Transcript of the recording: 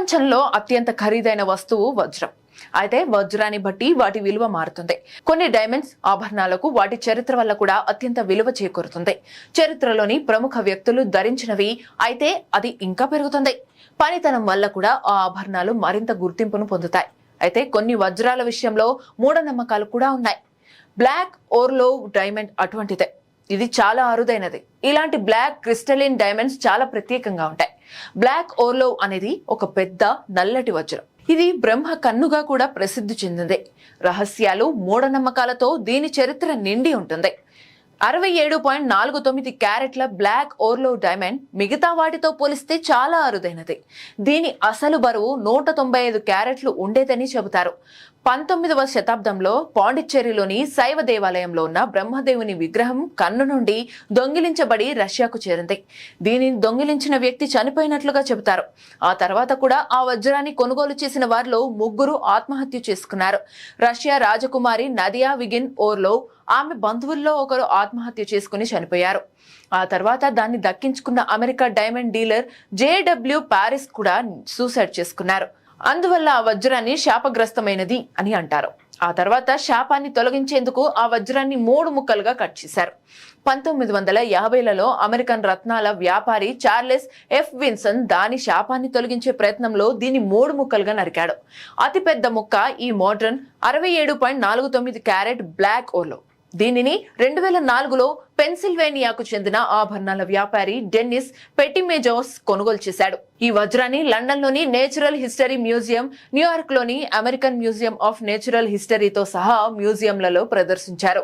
ప్రపంచంలో అత్యంత ఖరీదైన వస్తువు వజ్రం. అయితే వజ్రాన్ని బట్టి వాటి విలువ మారుతుంది. కొన్ని డైమండ్స్ ఆభరణాలకు వాటి చరిత్ర వల్ల కూడా అత్యంత విలువ చేకూరుతుంది. చరిత్రలోని ప్రముఖ వ్యక్తులు ధరించినవి అయితే అది ఇంకా పెరుగుతుంది. పనితనం వల్ల కూడా ఆ ఆభరణాలు మరింత గుర్తింపును పొందుతాయి. అయితే కొన్ని వజ్రాల విషయంలో మూఢనమ్మకాలు కూడా ఉన్నాయి. బ్లాక్ ఓర్లో డైమండ్ అటువంటిదే. ఇది చాలా అరుదైనది. ఇలాంటి బ్లాక్ క్రిస్టలిన్ డైమండ్స్ చాలా ప్రత్యేకంగా ఉంటాయి. బ్లాక్ ఓర్లో అనేది ఒక పెద్ద నల్లటి వజ్రం. ఇది బ్రహ్మ కన్నుగా కూడా ప్రసిద్ధి చెందింది. రహస్యాలు మూఢనమ్మకాలతో దీని చరిత్ర నిండి ఉంటుంది. అరవై ఏడు పాయింట్ నాలుగు తొమ్మిది క్యారెట్ల బ్లాక్ ఓర్లో డైమండ్ మిగతా వాటితో పోలిస్తే చాలా అరుదైనది. దీని అసలు బరువు నూట తొంభై ఐదు క్యారెట్లు ఉండేదని చెబుతారు. పంతొమ్మిదవ శతాబ్దంలో పాండిచ్చేరిలోని శైవ దేవాలయంలో ఉన్న బ్రహ్మదేవుని విగ్రహం కన్ను నుండి దొంగిలించబడి రష్యాకు చేరింది. దీనిని దొంగిలించిన వ్యక్తి చనిపోయినట్లుగా చెబుతారు. ఆ తర్వాత కూడా ఆ వజ్రాన్ని కొనుగోలు చేసిన వారిలో ముగ్గురు ఆత్మహత్య చేసుకున్నారు. రష్యా రాజకుమారి నదియా విగిన్ ఓర్లో ఆమె బంధువుల్లో ఒకరు ఆత్మహత్య చేసుకుని చనిపోయారు. ఆ తర్వాత దాన్ని దక్కించుకున్న America diamond dealer JW Paris కూడా సూసైడ్ చేసుకున్నారు. అందువల్ల ఆ వజ్రాన్ని శాపగ్రస్తమైనది అని అంటారు. ఆ తర్వాత శాపాన్ని తొలగించేందుకు ఆ వజ్రాన్ని మూడు ముక్కలుగా కట్ చేశారు. పంతొమ్మిది వందల యాభైలలో అమెరికన్ రత్నాల వ్యాపారి చార్లెస్ ఎఫ్ విన్సన్ దాని శాపాన్ని తొలగించే ప్రయత్నంలో దీన్ని మూడు ముక్కలుగా నరికాడు. అతిపెద్ద ముక్క ఈ మోడ్రన్ అరవై ఏడు పాయింట్ నాలుగు తొమ్మిది క్యారెట్ బ్లాక్ ఓలో. దీనిని రెండు వేల నాలుగులో పెన్సిల్వేనియాకు చెందిన ఆభరణాల వ్యాపారి డెన్నిస్ పెటిమేజోస్ కొనుగోలు చేశాడు. ఈ వజ్రాన్ని లండన్లోని నేచురల్ హిస్టరీ మ్యూజియం న్యూయార్క్లోని అమెరికన్ మ్యూజియం ఆఫ్ నేచురల్ హిస్టరీతో సహా మ్యూజియంలలో ప్రదర్శించారు.